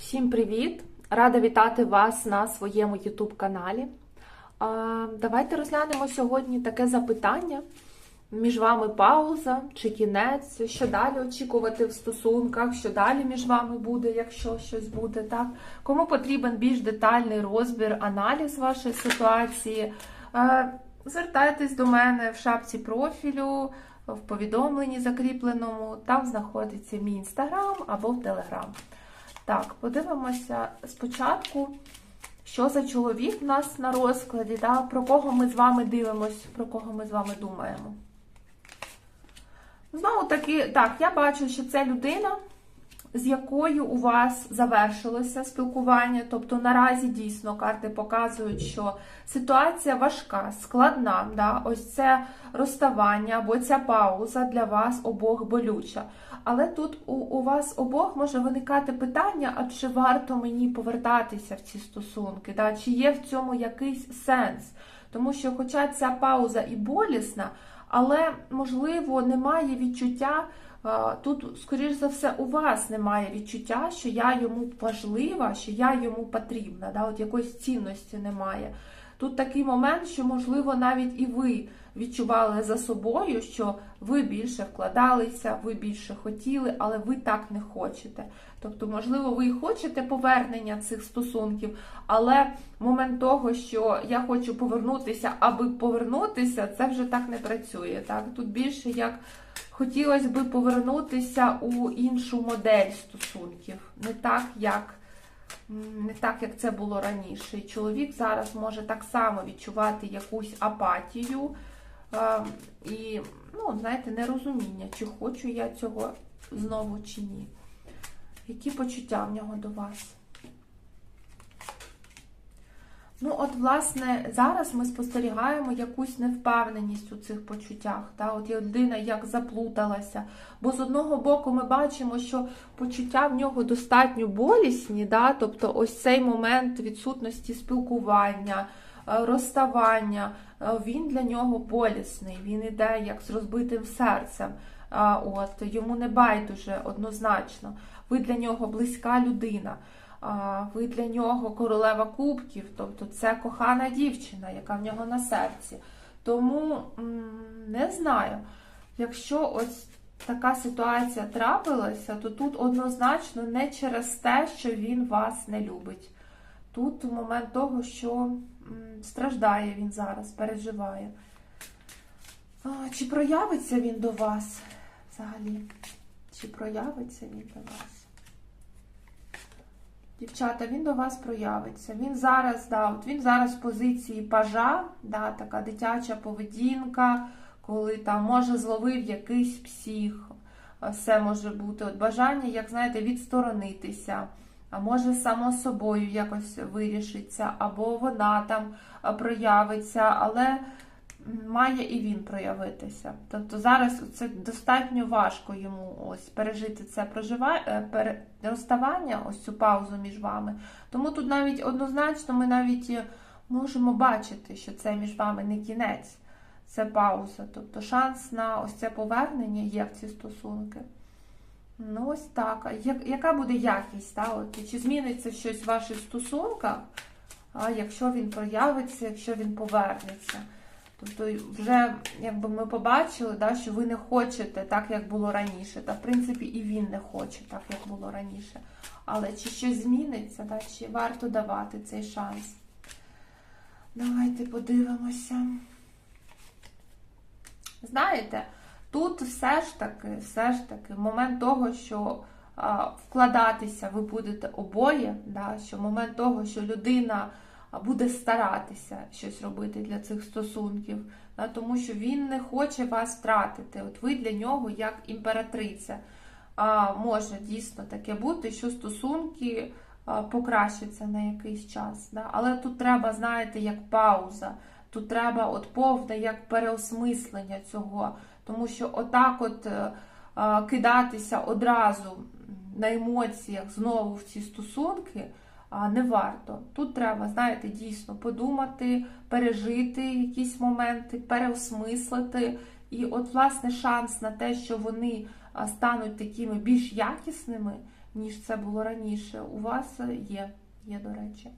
Всім привіт! Рада вітати вас на своєму YouTube каналі. Давайте розглянемо сьогодні таке запитання. Між вами пауза чи кінець, що далі очікувати в стосунках, що далі між вами буде, якщо щось буде. так? Кому потрібен більш детальний розбір, аналіз вашої ситуації, звертайтесь до мене в шапці профілю, в повідомленні закріпленому. Там знаходиться мій інстаграм або в телеграм. Так, подивимося спочатку, що за чоловік в нас на розкладі, да? про кого ми з вами дивимось, про кого ми з вами думаємо. Знову таки, так, я бачу, що це людина, з якою у вас завершилося спілкування. Тобто наразі дійсно карти показують, що ситуація важка, складна. Да? Ось це розставання або ця пауза для вас обох болюча. Але тут у, у вас обох може виникати питання, а чи варто мені повертатися в ці стосунки? Да? Чи є в цьому якийсь сенс? Тому що, хоча ця пауза і болісна, але можливо немає відчуття. Тут, скоріш за все, у вас немає відчуття, що я йому важлива, що я йому потрібна. Да? От якоїсь цінності немає. Тут такий момент, що, можливо, навіть і ви відчували за собою, що ви більше вкладалися, ви більше хотіли, але ви так не хочете. Тобто, можливо, ви і хочете повернення цих стосунків, але момент того, що я хочу повернутися, аби повернутися, це вже так не працює. Так? Тут більше як хотілося би повернутися у іншу модель стосунків, не так, як. Не так, як це було раніше. Чоловік зараз може так само відчувати якусь апатію е, і, ну, знаєте, нерозуміння, чи хочу я цього знову чи ні. Які почуття в нього до вас? Ну, от, власне, зараз ми спостерігаємо якусь невпевненість у цих почуттях. Та? От людина як заплуталася. Бо з одного боку ми бачимо, що почуття в нього достатньо болісні, да? тобто ось цей момент відсутності спілкування, е, розставання, е, він для нього болісний, він іде як з розбитим серцем. От, Йому не байдуже однозначно. Ви для нього близька людина ви для нього королева кубків, тобто це кохана дівчина, яка в нього на серці. Тому не знаю, якщо ось така ситуація трапилася, то тут однозначно не через те, що він вас не любить. Тут момент того, що страждає він зараз, переживає. Чи проявиться він до вас взагалі? Чи проявиться він до вас? Дівчата, він до вас проявиться. Він зараз да, от він зараз в позиції пажа, да, така дитяча поведінка, коли там може зловив якийсь псих. Все може бути от бажання, як знаєте, відсторонитися. А може, само собою якось вирішиться, або вона там проявиться, але має і він проявитися. Тобто зараз це достатньо важко йому ось пережити це е, розставання, ось цю паузу між вами. Тому тут навіть однозначно ми навіть е, можемо бачити, що це між вами не кінець, це пауза. Тобто шанс на ось це повернення є в ці стосунки. Ну, ось так. Яка буде якість? Та? От, Чи зміниться щось в ваших стосунках, якщо він проявиться, якщо він повернеться? Тобто, вже якби ми побачили, да, що ви не хочете так, як було раніше. Та, в принципі, і він не хоче так, як було раніше. Але чи щось зміниться, да, чи варто давати цей шанс? Давайте подивимося. Знаєте, тут все ж таки, все ж таки, момент того, що а, вкладатися ви будете обоє, да, що момент того, що людина буде старатися щось робити для цих стосунків, тому що він не хоче вас втратити. От ви для нього як імператриця. А Може дійсно таке бути, що стосунки покращаться на якийсь час. Але тут треба, знаєте, як пауза. Тут треба от повне як переосмислення цього. Тому що отак от е, кидатися одразу на емоціях знову в ці стосунки не варто. Тут треба, знаєте, дійсно подумати, пережити якісь моменти, переосмислити. І, от, власне, шанс на те, що вони стануть такими більш якісними, ніж це було раніше. У вас є, є, до речі.